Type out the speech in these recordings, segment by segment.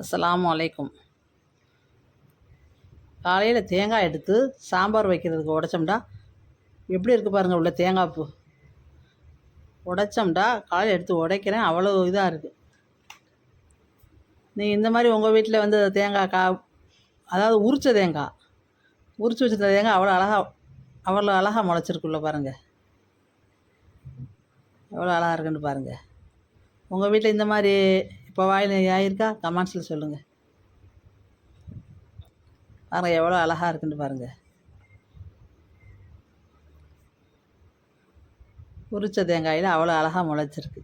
அஸ்லாம் அலைக்கும். காலையில் தேங்காய் எடுத்து சாம்பார் வைக்கிறதுக்கு உடச்சோம்டா. எப்படி இருக்குது பாருங்கள் உள்ள தேங்காய் பூ. உடைச்சோம்டா காலையில் எடுத்து உடைக்கிறேன். அவ்வளோ இதாக இருக்குது நீ இந்த மாதிரி உங்கள் வீட்டில் வந்து தேங்காய் கா அதாவது உரித்த தேங்காய் உரித்து வச்சிருந்த தேங்காய் அவ்வளோ அழகாக அவ்வளோ அழகாக முளைச்சிருக்குள்ள பாருங்கள் எவ்வளோ அழகாக இருக்குன்னு பாருங்கள் உங்கள் வீட்டில் இந்த மாதிரி இப்போ வாயில் ஆயிருக்கா கமெண்ட்ஸில் சொல்லுங்கள் பாருங்கள் எவ்வளோ அழகாக இருக்குன்னு பாருங்கள் உரிச்ச தேங்காயில் அவ்வளோ அழகாக முளைச்சிருக்கு.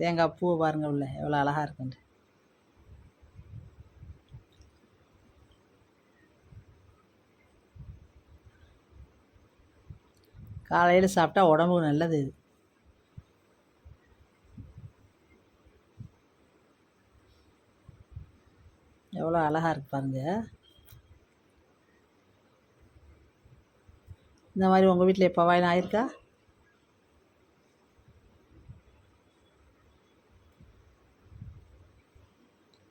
தேங்காய் பூ பாருங்கள் உள்ள எவ்வளோ அழகாக இருக்குன்ட்டு காலையில் சாப்பிட்டா உடம்புக்கு நல்லது இது. எவ்வளோ அழகாக இருக்கு பாருங்க. இந்த மாதிரி உங்கள் வீட்டில் எப்போ வாயினா ஆயிருக்கா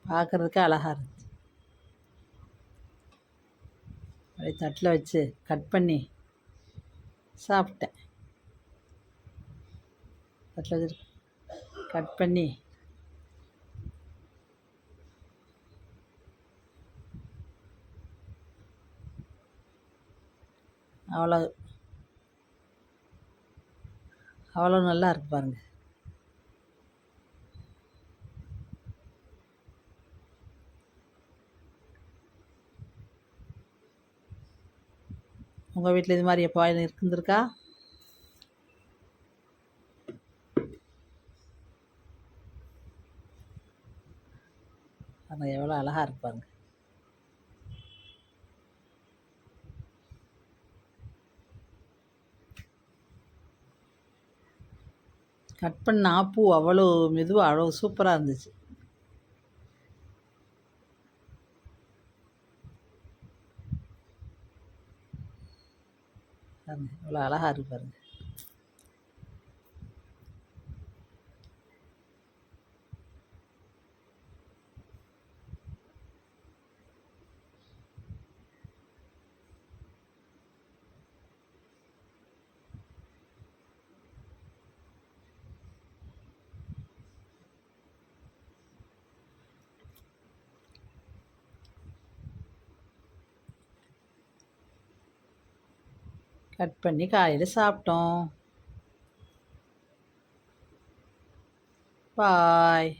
பார்க்குறதுக்கு அழகாக இருந்துச்சு அப்படியே தட்டில் வச்சு கட் பண்ணி சாப்பிட்டேன். தட்டில் வச்சு கட் பண்ணி அவ்வளோ அவ்வளோ நல்லா இருக்கு பாருங்கள் உங்கள் வீட்டில் இது மாதிரி எப்போ இருந்திருக்கா? அது எவ்வளோ அழகாக இருப்பாங்க கட் பண்ண ஆப்பூ அவ்வளோ மெதுவாக அவ்வளோ சூப்பராக இருந்துச்சு. இவ்வளோ அழகாக இருக்கு கட் பண்ணி காலையில் சாப்பிட்டோம். பாய்